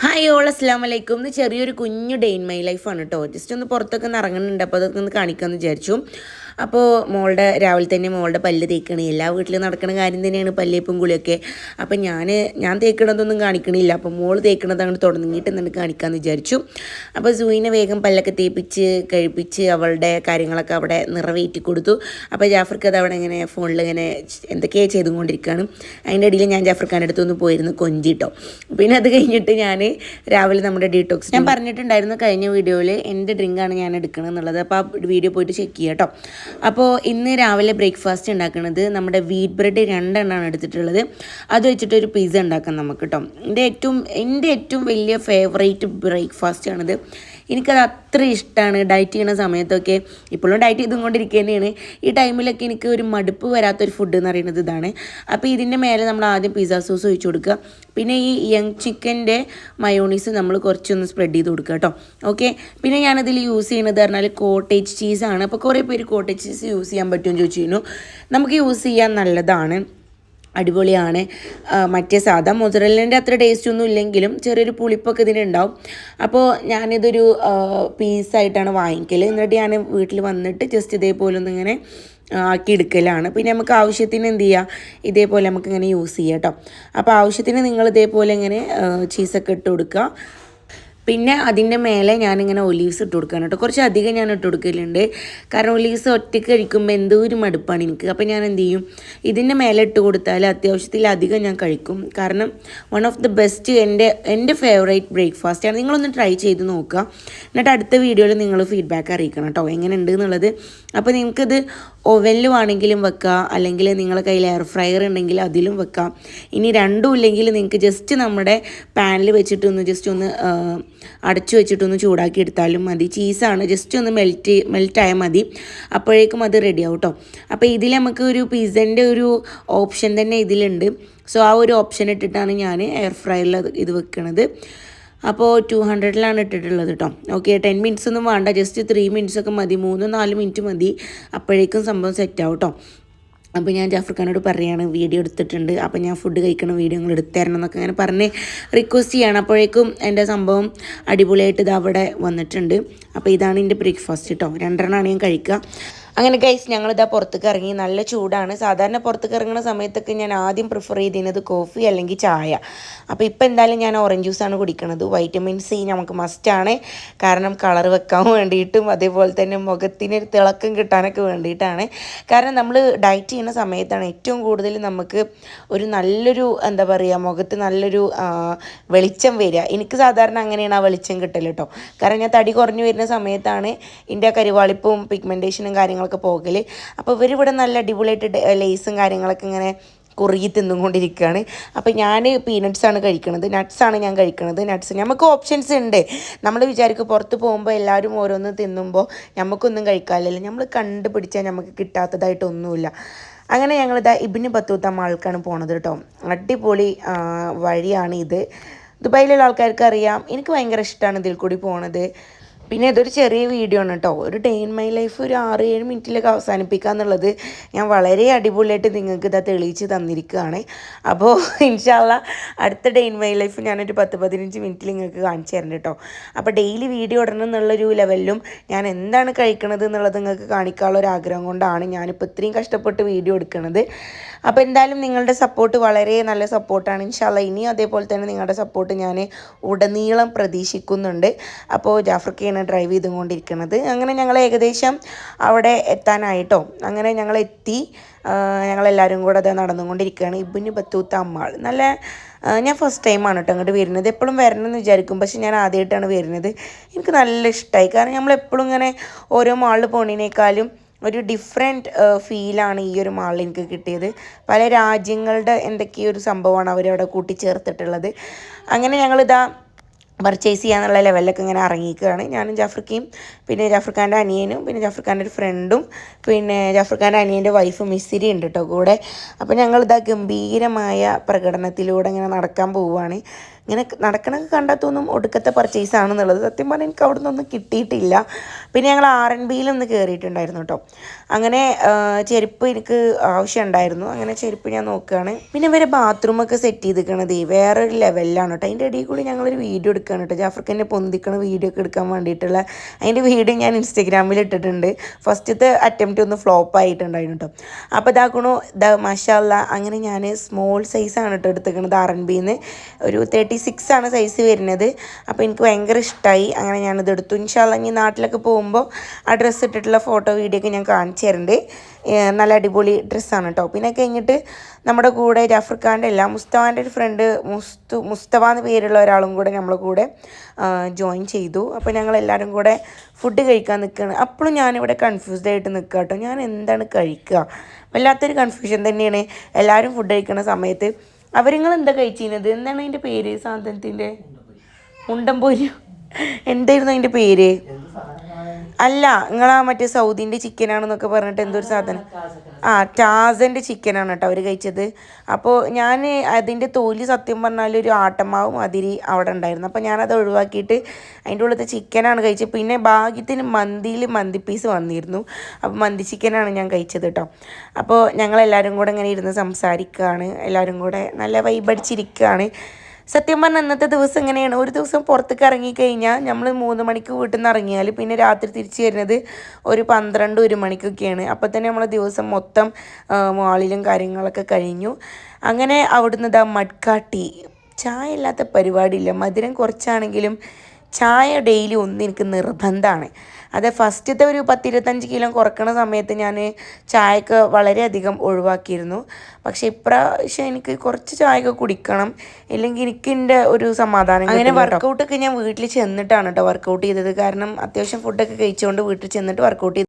Hi all അസ്ലാം വലൈക്കും ചെറിയൊരു കുഞ്ഞു ഡെയിൻ മൈ ലൈഫാണ് കേട്ടോ ജസ്റ്റ് ഒന്ന് പുറത്തൊക്കെ ഒന്ന് ഇറങ്ങുന്നുണ്ട്. അപ്പോൾ അതൊക്കെ ഒന്ന് കാണിക്കാമെന്ന് വിചാരിച്ചു. അപ്പോൾ മോളുടെ രാവിലെ തന്നെ മോളുടെ പല്ല് തേക്കണേ. എല്ലാ വീട്ടിലും നടക്കുന്ന കാര്യം തന്നെയാണ് പല്ലേപ്പും കുളിയൊക്കെ. അപ്പം ഞാൻ ഞാൻ തേക്കണതൊന്നും കാണിക്കണില്ല. അപ്പോൾ മോൾ തേക്കണത് അങ്ങോട്ട് തുടങ്ങിയിട്ട് എന്നിട്ട് കാണിക്കാമെന്ന് വിചാരിച്ചു. അപ്പോൾ സൂയിനെ വേഗം പല്ലൊക്കെ തേപ്പിച്ച് കഴിപ്പിച്ച് അവളുടെ കാര്യങ്ങളൊക്കെ അവിടെ നിറവേറ്റി കൊടുത്തു. അപ്പോൾ ജാഫർക്ക് അത് അവിടെ ഇങ്ങനെ ഫോണിൽ ഇങ്ങനെ എന്തൊക്കെയാണ് ചെയ്തുകൊണ്ടിരിക്കുകയാണ് അതിന്റെ ഇടയിൽ ഞാൻ ജാഫർ ഖാന്റെ അടുത്തൊന്ന് പോയിരുന്നു കൊഞ്ചിട്ടോ പിന്നെ അത് കഴിഞ്ഞിട്ട് ഞാൻ രാവിലെ നമ്മുടെ ഡീടോക്സ് ഞാൻ പറഞ്ഞിട്ടുണ്ടായിരുന്നു കഴിഞ്ഞ വീഡിയോയിൽ എന്റെ ഡ്രിങ്കാണ് ഞാൻ എടുക്കണമെന്നുള്ളത് അപ്പോൾ ആ വീഡിയോ പോയിട്ട് ചെക്ക് ചെയ്യാം കേട്ടോ അപ്പോൾ ഇന്ന് രാവിലെ ബ്രേക്ക്ഫാസ്റ്റ് ഉണ്ടാക്കുന്നത് നമ്മുടെ വീറ്റ് ബ്രെഡ് രണ്ടെണ്ണമാണ് എടുത്തിട്ടുള്ളത്. അത് വെച്ചിട്ട് ഒരു പിസ്സ ഉണ്ടാക്കാം നമുക്ക് കേട്ടോ എന്റെ ഏറ്റവും എന്റെ ഏറ്റവും വലിയ ഫേവറേറ്റ് ബ്രേക്ക്ഫാസ്റ്റ് ആണിത് എനിക്കത് അത്ര ഇഷ്ടമാണ് ഡയറ്റ് ചെയ്യണ സമയത്തൊക്കെ. ഇപ്പോഴും ഡയറ്റ് ചെയ്തുകൊണ്ടിരിക്കുക തന്നെയാണ് ഈ ടൈമിലൊക്കെ എനിക്ക് ഒരു മടുപ്പ് വരാത്തൊരു ഫുഡ് എന്ന് പറയുന്നത് ഇതാണ്. അപ്പോൾ ഇതിന്റെ മേലെ നമ്മൾ ആദ്യം പിസ്സ സോസ് ഒഴിച്ച് കൊടുക്കുക. പിന്നെ ഈ യങ് ചിക്കന്റെ മയോണീസ് നമ്മൾ കുറച്ചൊന്ന് സ്പ്രെഡ് ചെയ്ത് കൊടുക്കുക കേട്ടോ. ഓക്കെ പിന്നെ ഞാനതിൽ യൂസ് ചെയ്യുന്നത് പറഞ്ഞാൽ കോട്ടേജ് ചീസാണ് അപ്പോൾ കുറേ പേര് കോട്ടേജ് ചീസ് യൂസ് ചെയ്യാൻ പറ്റുമെന്ന് ചോദിച്ചിരുന്നു നമുക്ക് യൂസ് ചെയ്യാൻ നല്ലതാണ്. അടിപൊളിയാണ്. മറ്റേ സാധാ മൊസറലിന്റെ അത്ര ടേസ്റ്റ് ഒന്നും ഇല്ലെങ്കിലും ചെറിയൊരു പുളിപ്പൊക്കെ ഇതിനുണ്ടാവും. അപ്പോൾ ഞാനിതൊരു പീസായിട്ടാണ് വാങ്ങിക്കൽ എന്നിട്ട് ഞാൻ വീട്ടിൽ വന്നിട്ട് ജസ്റ്റ് ഇതേപോലെ ഒന്ന് ഇങ്ങനെ ആക്കി എടുക്കലാണ് പിന്നെ നമുക്ക് ആവശ്യത്തിന് എന്ത് ചെയ്യുക ഇതേപോലെ നമുക്ക് ഇങ്ങനെ യൂസ് ചെയ്യാം കേട്ടോ അപ്പോൾ ആവശ്യത്തിന് നിങ്ങൾ ഇതേപോലെ ഇങ്ങനെ ചീസൊക്കെ ഇട്ട് കൊടുക്കുക. പിന്നെ അതിന്റെ മേലെ ഞാനിങ്ങനെ ഒലീവ്സ് ഇട്ട് കൊടുക്കാൻ കേട്ടോ. കുറച്ച് അധികം ഞാൻ ഇട്ട് കൊടുക്കലുണ്ട്. കാരണം ഒലീവ്സ് ഒറ്റയ്ക്ക് കഴിക്കുമ്പോൾ എന്തോ ഒരു മടുപ്പാണ് എനിക്ക്. അപ്പോൾ ഞാൻ എന്ത് ചെയ്യും? ഇതിന്റെ മേലെ ഇട്ട് കൊടുത്താൽ അത്യാവശ്യത്തിൽ അധികം ഞാൻ കഴിക്കും. കാരണം വൺ ഓഫ് ദി ബെസ്റ്റ് എന്റെ എന്റെ ഫേവറേറ്റ് ബ്രേക്ക്ഫാസ്റ്റാണ് നിങ്ങളൊന്ന് ട്രൈ ചെയ്ത് നോക്കുക. എന്നിട്ട് അടുത്ത വീഡിയോയിൽ നിങ്ങൾ ഫീഡ്ബാക്ക് അറിയിക്കണം കേട്ടോ. എങ്ങനെ ഉണ്ട് എന്നുള്ളത്. അപ്പോൾ നിങ്ങൾക്കിത് ഓവനിൽ വേണമെങ്കിലും വെക്കാം. അല്ലെങ്കിൽ നിങ്ങളുടെ കയ്യിൽ എയർ ഫ്രയർ ഉണ്ടെങ്കിൽ അതിലും വെക്കാം. ഇനി രണ്ടും ഇല്ലെങ്കിൽ നിങ്ങൾക്ക് ജസ്റ്റ് നമ്മുടെ പാനിൽ വെച്ചിട്ടൊന്ന് ജസ്റ്റ് ഒന്ന് അടച്ചു വെച്ചിട്ടൊന്ന് ചൂടാക്കി എടുത്താലും മതി. ചീസാണ് ജസ്റ്റ് ഒന്ന് മെൽറ്റ് മെൽറ്റായാൽ മതി. അപ്പോഴേക്കും അത് റെഡി ആവും കേട്ടോ അപ്പോൾ ഇതിൽ നമുക്ക് ഒരു പിസ്സന്റെ ഒരു ഓപ്ഷൻ തന്നെ ഇതിലുണ്ട്. സോ ആ ഒരു ഓപ്ഷൻ ഇട്ടിട്ടാണ് ഞാൻ എയർ ഫ്രയറിൽ ഇത് വെക്കണത്. അപ്പോൾ ടു ഹൺഡ്രഡിലാണ് ഇട്ടിട്ടുള്ളത് കേട്ടോ ഓക്കെ ടെൻ മിനിറ്റ്സ് ഒന്നും വേണ്ട. ജസ്റ്റ് ത്രീ മിനിറ്റ്സ് ഒക്കെ മതി. മൂന്ന് നാല് മിനിറ്റ് മതി. അപ്പോഴേക്കും സംഭവം സെറ്റ് ആവും കേട്ടോ അപ്പോൾ ഞാൻ ജാഫർഖാനോട് പറയുകയാണ് വീഡിയോ എടുത്തിട്ടുണ്ട്. അപ്പോൾ ഞാൻ ഫുഡ് കഴിക്കണ വീഡിയോ നിങ്ങൾ എടുത്തായിരുന്നു എന്നൊക്കെ അങ്ങനെ പറഞ്ഞ് റിക്വസ്റ്റ് ചെയ്യണം. അപ്പോഴേക്കും എന്റെ സംഭവം അടിപൊളിയായിട്ട് ഇത് അവിടെ വന്നിട്ടുണ്ട്. അപ്പോൾ ഇതാണ് എന്റെ ബ്രേക്ക്ഫാസ്റ്റ് കേട്ടോ രണ്ടെണ്ണമാണ് ഞാൻ കഴിക്കുക. അങ്ങനെ ഗൈസ് ഞങ്ങളിതാ പുറത്തേക്ക് ഇറങ്ങി. നല്ല ചൂടാണ്. സാധാരണ പുറത്തേക്ക് ഇറങ്ങുന്ന സമയത്തൊക്കെ ഞാൻ ആദ്യം പ്രിഫർ ചെയ്തിരുന്നത് കോഫി അല്ലെങ്കിൽ ചായ. അപ്പോൾ ഇപ്പോൾ എന്തായാലും ഞാൻ ഓറഞ്ച് ജ്യൂസാണ് കുടിക്കുന്നത് വൈറ്റമിൻ സി നമുക്ക് മസ്റ്റാണ് കാരണം കളർ വെക്കാൻ വേണ്ടിയിട്ടും അതേപോലെ തന്നെ മുഖത്തിന് തിളക്കം കിട്ടാനൊക്കെ വേണ്ടിയിട്ടാണ്. കാരണം നമ്മൾ ഡയറ്റ് ചെയ്യുന്ന സമയത്താണ് ഏറ്റവും കൂടുതൽ നമുക്ക് ഒരു നല്ലൊരു എന്താ പറയുക മുഖത്ത് നല്ലൊരു വെളിച്ചം വരിക. എനിക്ക് സാധാരണ അങ്ങനെയാണ് ആ വെളിച്ചം കിട്ടൽ കേട്ടോ കാരണം ഞാൻ തടി കുറഞ്ഞു വരുന്ന സമയത്താണ് എന്റെ കരിവാളിപ്പും പിഗ്മെന്റേഷനും കാര്യങ്ങളൊക്കെ പോകൽ അപ്പോൾ ഇവരിവിടെ നല്ല അടിപൊളിയായിട്ട് ലേസും കാര്യങ്ങളൊക്കെ ഇങ്ങനെ കുറുകി തിന്നുകൊണ്ടിരിക്കുകയാണ് അപ്പോൾ ഞാൻ പീനട്സാണ് കഴിക്കുന്നത് നട്ട്സാണ് ഞാൻ കഴിക്കുന്നത് നട്ട്സ് നമുക്ക് ഓപ്ഷൻസ് ഉണ്ട് നമ്മൾ വിചാരിക്കും പുറത്ത് പോകുമ്പോൾ എല്ലാവരും ഓരോന്ന് തിന്നുമ്പോൾ നമുക്കൊന്നും കഴിക്കാനില്ല നമ്മൾ കണ്ടുപിടിച്ചാൽ നമുക്ക് കിട്ടാത്തതായിട്ടൊന്നുമില്ല. അങ്ങനെ ഞങ്ങളിതാ ഇബിന് ബത്തൂത്ത മാൾക്കാണ് പോണത് കേട്ടോ അടിപൊളി വഴിയാണ് ഇത്. ദുബായിലുള്ള ആൾക്കാർക്ക് അറിയാം എനിക്ക് ഭയങ്കര ഇഷ്ടമാണ് ഇതിൽ കൂടി പോണത്. പിന്നെ ഇതൊരു ചെറിയ വീഡിയോ ആണ് കേട്ടോ ഒരു ഡേ ഇൻ മൈ ലൈഫ് ഒരു ആറ് ഏഴ് മിനിറ്റിലൊക്കെ അവസാനിപ്പിക്കുക എന്നുള്ളത് ഞാൻ വളരെ അടിപൊളിയായിട്ട് നിങ്ങൾക്ക് ഇതാ തെളിയിച്ച് തന്നിരിക്കുകയാണ്. അപ്പോൾ ഇൻഷാല്ല അടുത്ത ഡേ ഇൻ മൈ ലൈഫ് ഞാനൊരു പത്ത് പതിനഞ്ച് മിനിറ്റിൽ നിങ്ങൾക്ക് കാണിച്ചു തരണം കേട്ടോ അപ്പോൾ ഡെയിലി വീഡിയോ ഇടണം എന്നുള്ളൊരു ലെവലിലും ഞാൻ എന്താണ് കഴിക്കണത് എന്നുള്ളത് നിങ്ങൾക്ക് കാണിക്കാനുള്ള ഒരു ആഗ്രഹം കൊണ്ടാണ് ഞാനിപ്പോൾ ഇത്രയും കഷ്ടപ്പെട്ട് വീഡിയോ എടുക്കുന്നത് അപ്പോൾ എന്തായാലും നിങ്ങളുടെ സപ്പോർട്ട് വളരെ നല്ല സപ്പോർട്ടാണ് ഇൻഷാല്ല ഇനിയും അതേപോലെ തന്നെ നിങ്ങളുടെ സപ്പോർട്ട് ഞാൻ ഉടനീളം പ്രതീക്ഷിക്കുന്നുണ്ട്. അപ്പോൾ ജാഫർക്കയാണ് ഡ്രൈവ് ചെയ്തുകൊണ്ടിരിക്കുന്നത്. അങ്ങനെ ഞങ്ങൾ ഏകദേശം അവിടെ എത്താനായിട്ടോ. അങ്ങനെ ഞങ്ങൾ എത്തി. ഞങ്ങളെല്ലാവരും കൂടെ അത് നടന്നുകൊണ്ടിരിക്കുകയാണ്. ഇബിന് ബത്തൂത്ത അമ്മാൾ. നല്ല ഞാൻ ഫസ്റ്റ് ടൈമാണ് കേട്ടോ അങ്ങോട്ട് വരുന്നത്. എപ്പോഴും വരണം എന്ന് വിചാരിക്കും. പക്ഷെ ഞാൻ ആദ്യമായിട്ടാണ് വരുന്നത്. എനിക്ക് നല്ല ഇഷ്ടമായി കാരണം നമ്മൾ എപ്പോഴും ഇങ്ങനെ ഓരോ മാളിൽ പോണേക്കാളും ഒരു ഡിഫറെന്റ് ഫീലാണ് ഈ ഒരു മാളിൽ എനിക്ക് കിട്ടിയത്. പല രാജ്യങ്ങളുടെ എന്തൊക്കെയൊരു സംഭവമാണ് അവരവിടെ കൂട്ടിച്ചേർത്തിട്ടുള്ളത്. അങ്ങനെ ഞങ്ങളിതാ പർച്ചേസ് ചെയ്യാന്നുള്ള ലെവലിലൊക്കെ ഇങ്ങനെ ഇറങ്ങിയിരിക്കുകയാണ്. ഞാനും ജാഫ്രിക്കയും പിന്നെ ജാഫ്രിക്കാന്റെ അനിയനും പിന്നെ ജാഫ്രിക്കാന്റെ ഒരു ഫ്രണ്ടും പിന്നെ ജാഫ്രിക്കാന്റെ അനിയന്റെ വൈഫും മിസ്സിരി ഉണ്ട് കേട്ടോ കൂടെ. അപ്പോൾ ഞങ്ങൾ ഇതാ ഗംഭീരമായ പ്രകടനത്തിലൂടെ ഇങ്ങനെ നടക്കാൻ പോവുകയാണ്. ഇങ്ങനെ നടക്കണൊക്കെ കണ്ടാൽ തോന്നും ഒടുക്കത്തെ പർച്ചേസ് ആണെന്നുള്ളത്. സത്യം പറഞ്ഞാൽ എനിക്ക് അവിടെ നിന്നൊന്നും കിട്ടിയിട്ടില്ല. പിന്നെ ഞങ്ങൾ ആർ എൻ ബിയിലൊന്ന് കയറിയിട്ടുണ്ടായിരുന്നു കേട്ടോ അങ്ങനെ ചെരുപ്പ് എനിക്ക് ആവശ്യമുണ്ടായിരുന്നു. അങ്ങനെ ചെരുപ്പ് ഞാൻ നോക്കുകയാണ്. പിന്നെ ഇവരെ ബാത്റൂമൊക്കെ സെറ്റ് ചെയ്തിരിക്കണത് വേറൊരു ലെവലിലാണ് കേട്ടോ അതിന്റെ ഇടയിൽ കൂടി ഞങ്ങളൊരു വീഡിയോ എടുക്കുകയാണ് കേട്ടോ. ജാഫർക്കെന്നെ പൊന്തിക്കണ വീഡിയോ ഒക്കെ എടുക്കാൻ വേണ്ടിയിട്ടുള്ള അതിന്റെ വീഡിയോ ഞാൻ ഇൻസ്റ്റഗ്രാമിൽ ഇട്ടിട്ടുണ്ട്. ഫസ്റ്റത്തെ അറ്റംപ്റ്റ് ഒന്ന് ഫ്ലോപ്പ് ആയിട്ടുണ്ടായിരുന്നു കേട്ടോ. അപ്പോൾ ഇതാക്കണു ഇതാ മഷാല്ല അങ്ങനെ ഞാൻ സ്മോൾ സൈസാണ് കേട്ടോ എടുത്തേക്കണത് ആർ എൻ ബിന്ന് ഒരു തേർട്ടി സിക്സ് ആണ് സൈസ് വരുന്നത്. അപ്പോൾ എനിക്ക് ഭയങ്കര ഇഷ്ടമായി അങ്ങനെ ഞാനിത് എടുത്തു. ഇൻഷാല്ല ഇനി നാട്ടിലൊക്കെ പോകുമ്പോൾ ആ ഡ്രസ്സ് ഇട്ടിട്ടുള്ള ഫോട്ടോ വീഡിയോ ഒക്കെ ഞാൻ കാണിച്ചു തരുന്നുണ്ട് നല്ല അടിപൊളി ഡ്രസ്സാണ് കേട്ടോ. പിന്നെ കഴിഞ്ഞിട്ട് നമ്മുടെ കൂടെ ജാഫർ ഖാന്റെ അല്ല മുസ്തവാന്റെ ഒരു ഫ്രണ്ട് മുസ്തു മുസ്തവ എന്ന് പേരുള്ള ഒരാളും കൂടെ നമ്മളെ കൂടെ ജോയിൻ ചെയ്തു. അപ്പോൾ ഞങ്ങൾ എല്ലാവരും കൂടെ ഫുഡ് കഴിക്കാൻ നിൽക്കുകയാണ് അപ്പോഴും ഞാനിവിടെ കൺഫ്യൂസ്ഡ് ആയിട്ട് നിൽക്കുക കേട്ടോ ഞാൻ എന്താണ് കഴിക്കുക വല്ലാത്തൊരു കൺഫ്യൂഷൻ തന്നെയാണ്. എല്ലാവരും ഫുഡ് കഴിക്കുന്ന സമയത്ത്. അവരിങ്ങൾ എന്താ കഴിച്ചിരുന്നത് എന്താണ് അതിന്റെ പേര് സാധനത്തിന്റെ ഉണ്ടംപൊരി എന്തായിരുന്നു അതിന്റെ പേര്? അല്ല നിങ്ങളാ മറ്റേ സൗദിന്റെ ചിക്കനാണെന്നൊക്കെ പറഞ്ഞിട്ട് എന്തൊരു സാധനം. ആ ടാസന്റെ ചിക്കനാണ് കേട്ടോ അവർ കഴിച്ചത്. അപ്പോൾ ഞാൻ അതിന്റെ തോൽ സത്യം പറഞ്ഞാൽ ഒരു ആട്ടമാവ് മതിരി അവിടെ ഉണ്ടായിരുന്നു. അപ്പോൾ ഞാനത് ഒഴിവാക്കിയിട്ട് അതിന്റെ ഉള്ളത്തെ ചിക്കനാണ് കഴിച്ചത്. പിന്നെ ഭാഗ്യത്തിന് മന്തിയിൽ മന്തി പീസ് വന്നിരുന്നു. അപ്പോൾ മന്തി ചിക്കനാണ് ഞാൻ കഴിച്ചത് കേട്ടോ. അപ്പോൾ ഞങ്ങളെല്ലാവരും കൂടെ ഇങ്ങനെ ഇരുന്ന് സംസാരിക്കുകയാണ് എല്ലാവരും കൂടെ നല്ല വൈബടിച്ചിരിക്കുകയാണ് സത്യം പറഞ്ഞാൽ ഇന്നത്തെ ദിവസം എങ്ങനെയാണ്? ഒരു ദിവസം പുറത്തേക്ക് ഇറങ്ങിക്കഴിഞ്ഞാൽ നമ്മൾ മൂന്ന് മണിക്ക് വീട്ടിൽ നിന്ന് ഇറങ്ങിയാൽ പിന്നെ രാത്രി തിരിച്ച് വരുന്നത് ഒരു പന്ത്രണ്ട് ഒരു മണിക്കൊക്കെയാണ്. അപ്പോൾ തന്നെ നമ്മൾ ദിവസം മൊത്തം മാളിലും കാര്യങ്ങളൊക്കെ കഴിഞ്ഞു. അങ്ങനെ അവിടുന്ന് ഇതാ മഡ്കാട്ടി. ചായ ഇല്ലാത്ത പരിപാടിയില്ല. മധുരം കുറച്ചാണെങ്കിലും ചായ ഡെയിലി ഒന്ന് എനിക്ക് നിർബന്ധമാണ് അത് ഫസ്റ്റത്തെ ഒരു പത്തിരുപത്തഞ്ച് കിലോ കുറക്കണ സമയത്ത് ഞാൻ ചായക്ക് വളരെയധികം ഒഴിവാക്കിയിരുന്നു. പക്ഷേ ഇപ്രാവശ്യം എനിക്ക് കുറച്ച് ചായയൊക്കെ കുടിക്കണം ഇല്ലെങ്കിൽ എനിക്ക് എന്റെ ഒരു സമാധാനം അങ്ങനെ വർക്കൗട്ടൊക്കെ ഞാൻ വീട്ടിൽ ചെന്നിട്ടാണ് കേട്ടോ വർക്കൗട്ട് ചെയ്തത്. കാരണം അത്യാവശ്യം ഫുഡൊക്കെ കഴിച്ചുകൊണ്ട് വീട്ടിൽ ചെന്നിട്ട് വർക്കൗട്ട് ചെയ്ത്